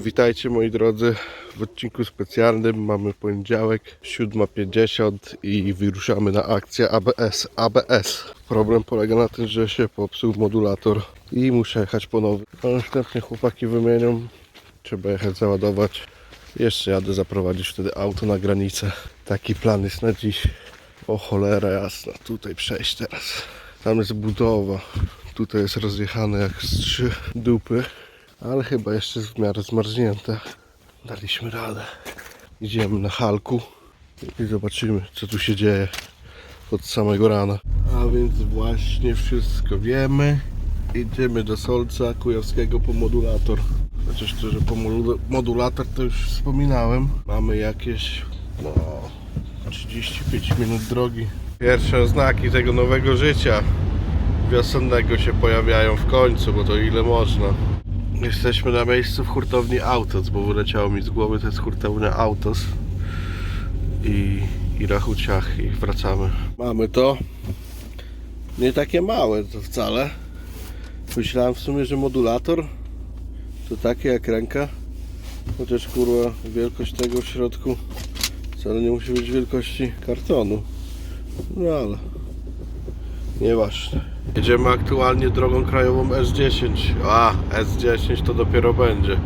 Witajcie moi drodzy w odcinku specjalnym. Mamy poniedziałek 7.50 i wyruszamy na akcję ABS. ABS. Problem polega na tym, że się popsuł modulator i muszę jechać po nowy. A następnie chłopaki wymienią. Trzeba jechać załadować. Jeszcze jadę zaprowadzić wtedy auto na granicę. Taki plan jest na dziś. O cholera jasna, tutaj przejść teraz. Tam jest budowa. Tutaj jest rozjechane jak z trzy dupy. Ale chyba jeszcze jest w miarę zmarznięte. Daliśmy radę. Idziemy na halku i zobaczymy co tu się dzieje od samego rana. A więc właśnie wszystko wiemy. Idziemy do Solca Kujawskiego po modulator. Chociaż to, że po modu- modulator to już wspominałem. Mamy jakieś no, 35 minut drogi. Pierwsze oznaki tego nowego życia wiosennego się pojawiają w końcu, bo to ile można. Jesteśmy na miejscu w hurtowni Autos, bo wyleciało mi z głowy, to jest hurtownia Autos i, i rachuciach i wracamy. Mamy to. Nie takie małe to wcale. Myślałem w sumie, że modulator to takie jak ręka. Chociaż kurwa wielkość tego w środku wcale nie musi być wielkości kartonu. No ale nieważne. Jedziemy aktualnie drogą krajową S10. A, S10 to dopiero będzie.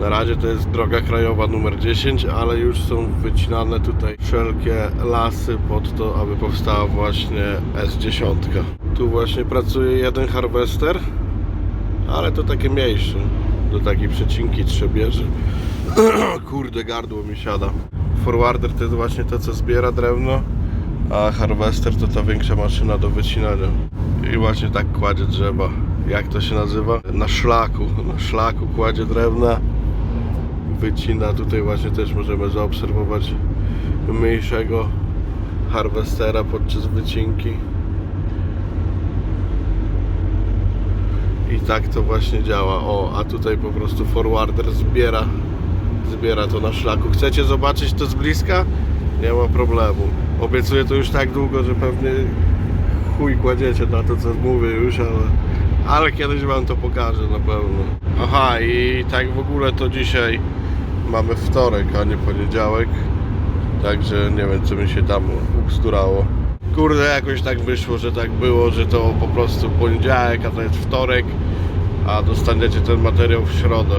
Na razie to jest droga krajowa numer 10, ale już są wycinane tutaj wszelkie lasy pod to, aby powstała właśnie S10. Tu właśnie pracuje jeden harwester, ale to takie mniejsze. Do takiej przecinki trzebieży. Kurde, gardło mi siada. Forwarder to jest właśnie to, co zbiera drewno, a harwester to ta większa maszyna do wycinania. I właśnie tak kładzie drzewa. Jak to się nazywa? Na szlaku. Na szlaku kładzie drewna. Wycina. Tutaj właśnie też możemy zaobserwować mniejszego harwestera podczas wycinki. I tak to właśnie działa. O, a tutaj po prostu forwarder zbiera zbiera to na szlaku. Chcecie zobaczyć to z bliska? Nie ma problemu. Obiecuję to już tak długo, że pewnie chuj kładziecie na to, co mówię już, ale, ale kiedyś wam to pokażę na pewno. Aha, i tak w ogóle to dzisiaj mamy wtorek, a nie poniedziałek. Także nie wiem, co mi się tam ubzdurało. Kurde, jakoś tak wyszło, że tak było, że to po prostu poniedziałek, a to jest wtorek, a dostaniecie ten materiał w środę.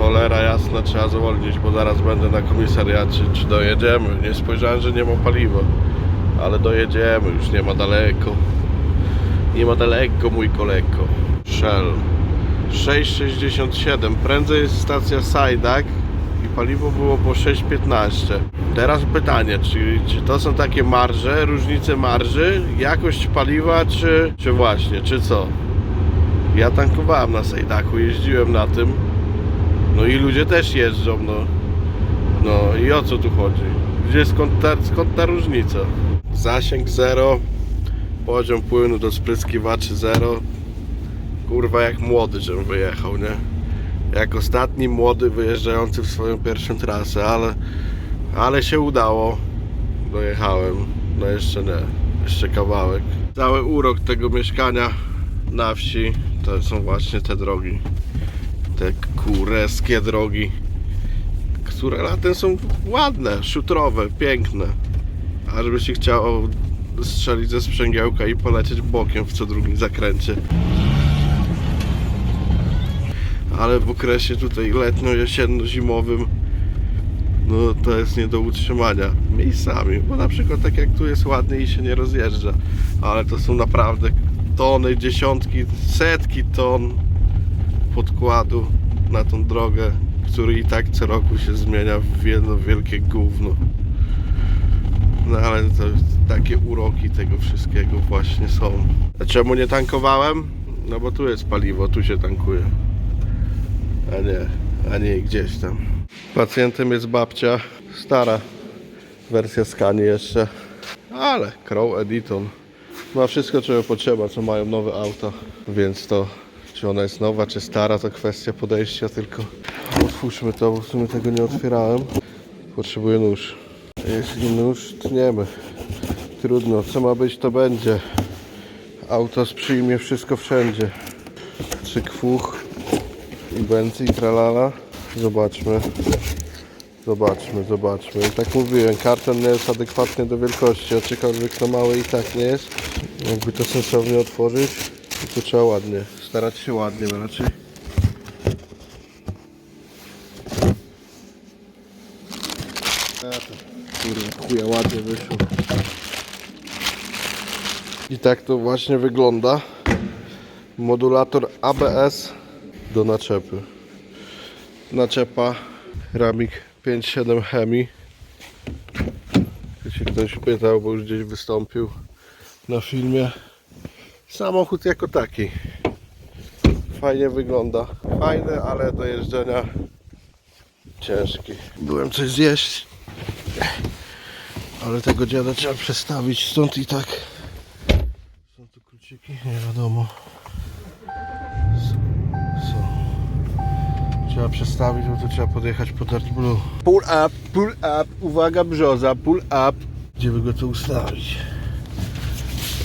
Cholera jasna, trzeba zwolnić, bo zaraz będę na komisariacie, czy dojedziemy. Nie spojrzałem, że nie ma paliwa, ale dojedziemy, już nie ma daleko. Nie ma daleko, mój kolego. Shell 6,67. Prędzej jest stacja Sajdak i paliwo było po 6,15. Teraz pytanie, czy, czy to są takie marże, różnice marży, jakość paliwa, czy, czy właśnie, czy co? Ja tankowałem na Sajdaku, jeździłem na tym. No i ludzie też jeżdżą, no. No i o co tu chodzi? Gdzie skąd ta, skąd ta różnica? Zasięg 0, poziom płynu do spryskiwaczy 0. Kurwa jak młody, żebym wyjechał, nie? Jak ostatni młody wyjeżdżający w swoją pierwszą trasę, ale, ale się udało. Dojechałem. No jeszcze nie, jeszcze kawałek. Cały urok tego mieszkania na wsi to są właśnie te drogi te kureskie drogi, które latem są ładne, szutrowe, piękne. A żeby się chciało strzelić ze sprzęgiełka i polecieć bokiem w co drugim zakręcie. Ale w okresie tutaj letnio-jesienno-zimowym no to jest nie do utrzymania miejscami, bo na przykład tak jak tu jest ładnie i się nie rozjeżdża, ale to są naprawdę tony, dziesiątki, setki ton podkładu na tą drogę, który i tak co roku się zmienia w jedno wielkie gówno. No ale to takie uroki tego wszystkiego właśnie są. A czemu nie tankowałem? No bo tu jest paliwo, tu się tankuje. A nie, a nie gdzieś tam. Pacjentem jest babcia, stara wersja Scanii jeszcze, ale Crow Editon. Ma wszystko czego potrzeba, co mają nowe auta, więc to czy ona jest nowa, czy stara, to kwestia podejścia tylko. Otwórzmy to, bo w sumie tego nie otwierałem. Potrzebuję nóż. Jeśli nóż tniemy. Trudno, co ma być, to będzie. Auto przyjmie wszystko wszędzie. Trzy kwuch i benzy i tralala. Zobaczmy. Zobaczmy, zobaczmy. I tak mówiłem, karton nie jest adekwatny do wielkości, aczkolwiek to małe i tak nie jest. Jakby to sensownie otworzyć, to trzeba ładnie, starać się ładnie raczej. Kurwa, chuja ładnie wyszło. I tak to właśnie wygląda. Modulator ABS do naczepy. Naczepa Ramik 5.7 Hemi. Się ktoś pytał, bo już gdzieś wystąpił na filmie. Samochód jako taki. Fajnie wygląda. Fajny, ale do jeżdżenia ciężki. Byłem coś zjeść. Ale tego dziada trzeba przestawić stąd i tak. Są tu kluczyki? Nie wiadomo. Trzeba przestawić, bo tu trzeba podjechać po Dirt Blue. Pull up, pull up, uwaga brzoza, pull up. Gdzie by go tu ustawić?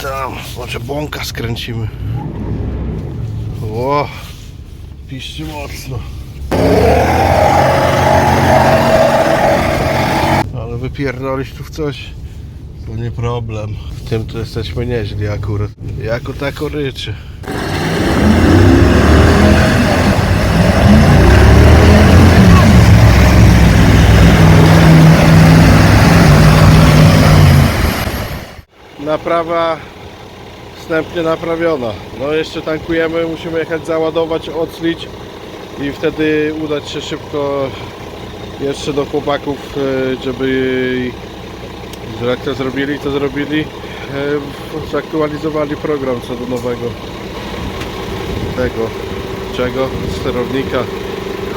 Tam, może bąka skręcimy. O, piszcie mocno. Ale wypierdolić tu w coś, to nie problem. W tym to jesteśmy nieźli akurat. Jako tako ryczy. Naprawa wstępnie naprawiona. No jeszcze tankujemy, musimy jechać załadować, odslić i wtedy udać się szybko jeszcze do chłopaków, e, żeby że jak to zrobili, to zrobili. e, Zaktualizowali program co do nowego tego czego? Sterownika.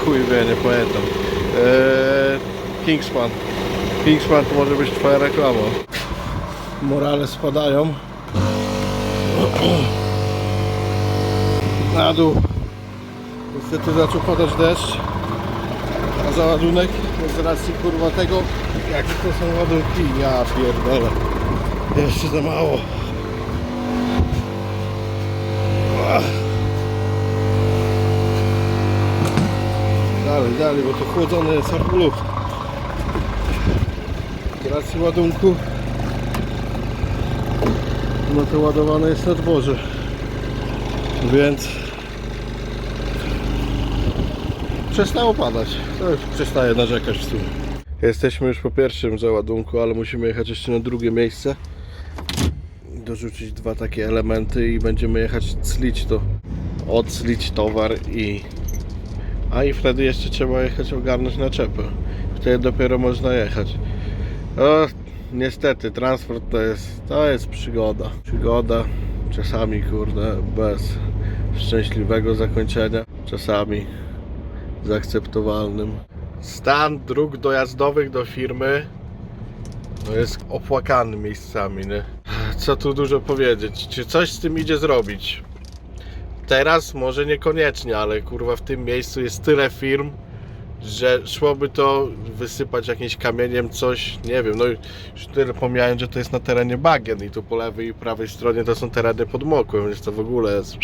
Chuj wie, nie pamiętam. Eee, Kingspan. Kingspan to może być twoja reklama. Morale spadają. Na dół. Niestety zaczął padać deszcz. A załadunek z racji kurwa tego jakie to są ładunki. Ja pierdolę. Jeszcze za mało. Dalej, dalej, bo to chłodzony jest arkulów. Z racji ładunku no to ładowane jest na dworze. Więc przestało padać. To już przestaje narzekać w sumie. Jesteśmy już po pierwszym załadunku ale musimy jechać jeszcze na drugie miejsce. Dorzucić dwa takie elementy i będziemy jechać slić to. Odslić towar i a i wtedy jeszcze trzeba jechać ogarnąć naczepę wtedy dopiero można jechać niestety transport to jest, to jest przygoda. Przygoda czasami kurde bez szczęśliwego zakończenia, czasami z akceptowalnym. Stan dróg dojazdowych do firmy no jest opłakany miejscami, nie? Co tu dużo powiedzieć? Czy coś z tym idzie zrobić? Teraz może niekoniecznie, ale kurwa w tym miejscu jest tyle firm, że szłoby to wysypać jakimś kamieniem coś, nie wiem, no już tyle pomijając, że to jest na terenie bagien i tu po lewej i prawej stronie to są tereny podmokłe, więc to w ogóle jest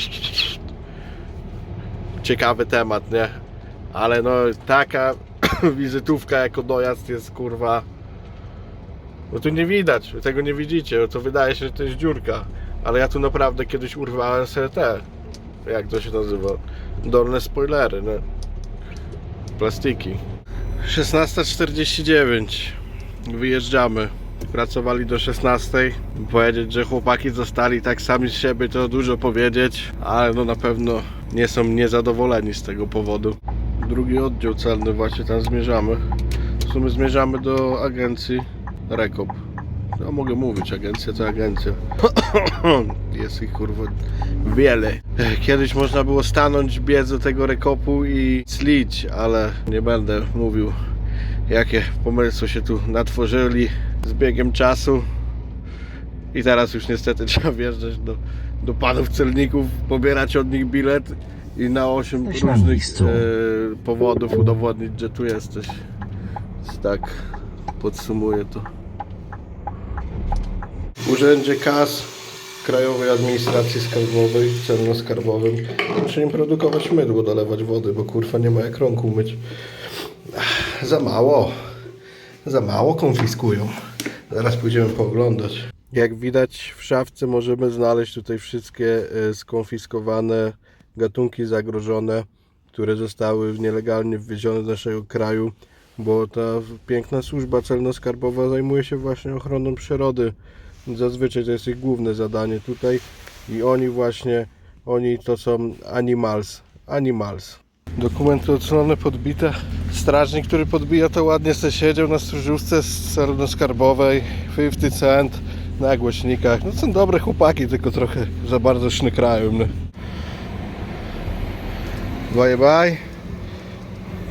ciekawy temat, nie? Ale no taka wizytówka jako dojazd jest kurwa bo tu nie widać, tego nie widzicie, bo to wydaje się, że to jest dziurka ale ja tu naprawdę kiedyś urwałem sobie te jak to się nazywa dolne spoilery, nie? Plastiki. 16.49 wyjeżdżamy. Pracowali do 16. Powiedzieć, że chłopaki zostali tak sami z siebie to dużo powiedzieć, ale no na pewno nie są niezadowoleni z tego powodu. Drugi oddział celny właśnie tam zmierzamy. W sumie zmierzamy do agencji Rekop. No mogę mówić, agencja to agencja. Jest ich kurwa wiele. Kiedyś można było stanąć, biec do tego rekopu i slić, ale nie będę mówił jakie pomysły się tu natworzyli z biegiem czasu. I teraz już niestety trzeba wjeżdżać do, do panów celników, pobierać od nich bilet i na 8 Weź na różnych e, powodów udowodnić, że tu jesteś. Więc tak podsumuję to. Urzędzie KAS Krajowej Administracji Skarbowej, celno-skarbowym. Muszę im produkować mydło, dolewać wody, bo kurwa nie ma jak rąk umyć. Ach, Za mało. Za mało konfiskują. Zaraz pójdziemy pooglądać. Jak widać w szafce możemy znaleźć tutaj wszystkie e, skonfiskowane gatunki zagrożone, które zostały nielegalnie wwiezione do naszego kraju, bo ta piękna służba celno-skarbowa zajmuje się właśnie ochroną przyrody. Zazwyczaj to jest ich główne zadanie tutaj i oni właśnie, oni to są animals, animals. Dokumenty odsłony podbite. Strażnik, który podbija to ładnie se siedział na stróżówce z celno-skarbowej, 50 cent na głośnikach. No są dobre chłopaki, tylko trochę za bardzo sznykrają. No. Bye bye.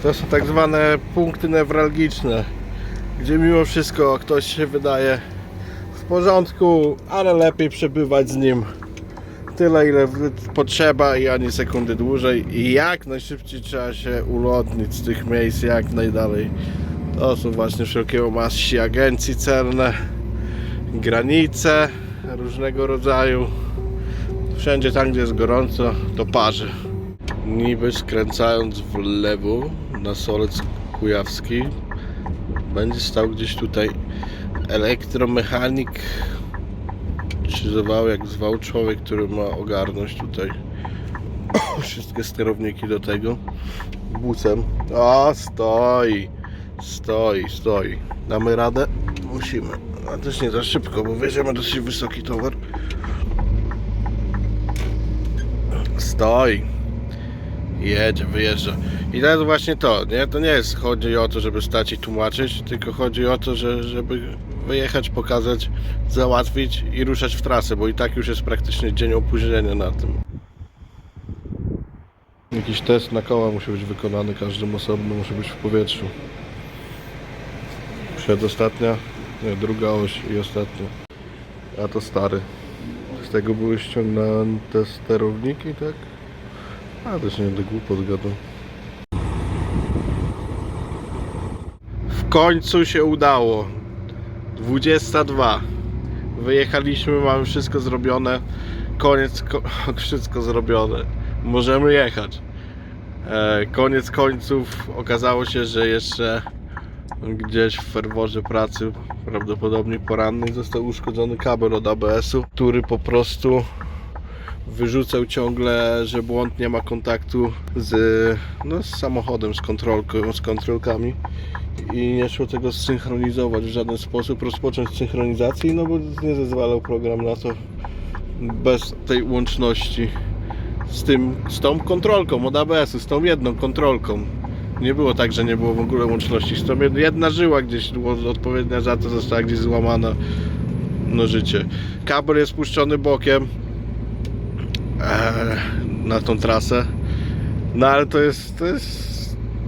To są tak zwane punkty newralgiczne, gdzie mimo wszystko ktoś się wydaje porządku, ale lepiej przebywać z nim tyle ile potrzeba i ani sekundy dłużej i jak najszybciej trzeba się ulotnić z tych miejsc jak najdalej. To są właśnie wszelkiego maści agencji celne, granice różnego rodzaju. Wszędzie tam gdzie jest gorąco to parzy. Niby skręcając w lewo na Solec Kujawski będzie stał gdzieś tutaj elektromechanik czy zwał jak zwał człowiek, który ma ogarnąć tutaj wszystkie sterowniki do tego busem. O, stoi, stoi, stoi. Damy radę? Musimy. A też nie za szybko, bo weźmiemy dosyć wysoki towar. Stoi. Jedzie, wyjeżdża. I to jest właśnie to, nie? To nie jest, chodzi o to, żeby stać i tłumaczyć, tylko chodzi o to, że, żeby wyjechać, pokazać, załatwić i ruszać w trasę, bo i tak już jest praktycznie dzień opóźnienia na tym. Jakiś test na koła musi być wykonany, każdym osobno musi być w powietrzu. Przedostatnia, nie, druga oś i ostatnia. A to stary. Z tego były ściągnięte sterowniki, tak? A też nie będę głupot gadał. W końcu się udało. 22. Wyjechaliśmy, mamy wszystko zrobione. Koniec, ko wszystko zrobione. Możemy jechać. E, koniec końców okazało się, że jeszcze gdzieś w ferworze pracy, prawdopodobnie porannej, został uszkodzony kabel od ABS-u, który po prostu wyrzucał ciągle, że błąd nie ma kontaktu z, no, z samochodem, z kontrolką, z kontrolkami i nie szło tego zsynchronizować w żaden sposób, rozpocząć synchronizację, no bo nie zezwalał program na to bez tej łączności z tym, z tą kontrolką od ABS-u, z tą jedną kontrolką. Nie było tak, że nie było w ogóle łączności. Z tą jed- jedna żyła gdzieś odpowiednia za to została gdzieś złamana no życie. Kabel jest puszczony bokiem e, na tą trasę. No ale to jest, to jest,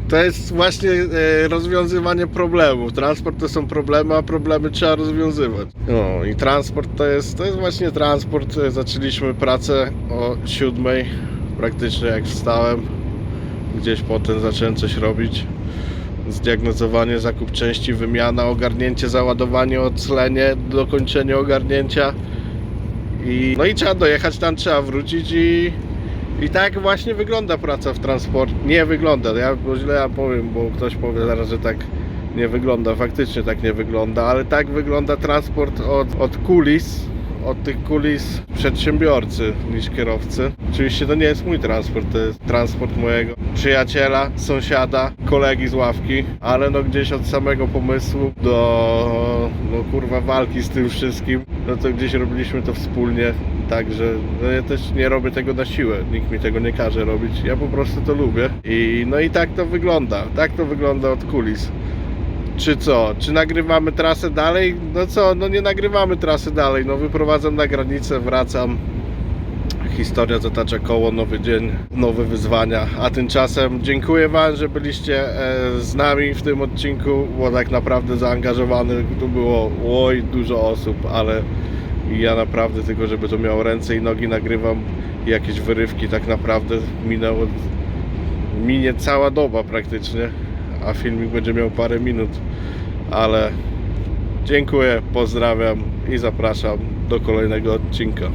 to jest właśnie e, rozwiązywanie problemów. Transport to są problemy, a problemy trzeba rozwiązywać. No i transport to jest, to jest właśnie transport. E, Zaczęliśmy pracę o siódmej, praktycznie jak wstałem. Gdzieś potem zacząłem coś robić. Zdiagnozowanie, zakup części, wymiana, ogarnięcie, załadowanie, oclenie, dokończenie ogarnięcia. I, no i trzeba dojechać tam, trzeba wrócić i, i tak właśnie wygląda praca w transporcie. Nie wygląda, ja bo źle powiem, bo ktoś powie zaraz, że tak nie wygląda. Faktycznie tak nie wygląda, ale tak wygląda transport od, od kulis, od tych kulis przedsiębiorcy niż kierowcy. Oczywiście to nie jest mój transport, to jest transport mojego przyjaciela, sąsiada, kolegi z ławki, ale no gdzieś od samego pomysłu do no kurwa walki z tym wszystkim, no to gdzieś robiliśmy to wspólnie, także no ja też nie robię tego na siłę, nikt mi tego nie każe robić, ja po prostu to lubię i no i tak to wygląda, tak to wygląda od kulis. Czy co? Czy nagrywamy trasę dalej? No co? No nie nagrywamy trasy dalej. No wyprowadzam na granicę, wracam. Historia zatacza koło, nowy dzień, nowe wyzwania. A tymczasem dziękuję Wam, że byliście e, z nami w tym odcinku, bo tak naprawdę zaangażowanych tu było oj dużo osób, ale ja naprawdę tylko, żeby to miało ręce i nogi nagrywam jakieś wyrywki, tak naprawdę minęło minie cała doba praktycznie, a filmik będzie miał parę minut, ale dziękuję, pozdrawiam i zapraszam do kolejnego odcinka.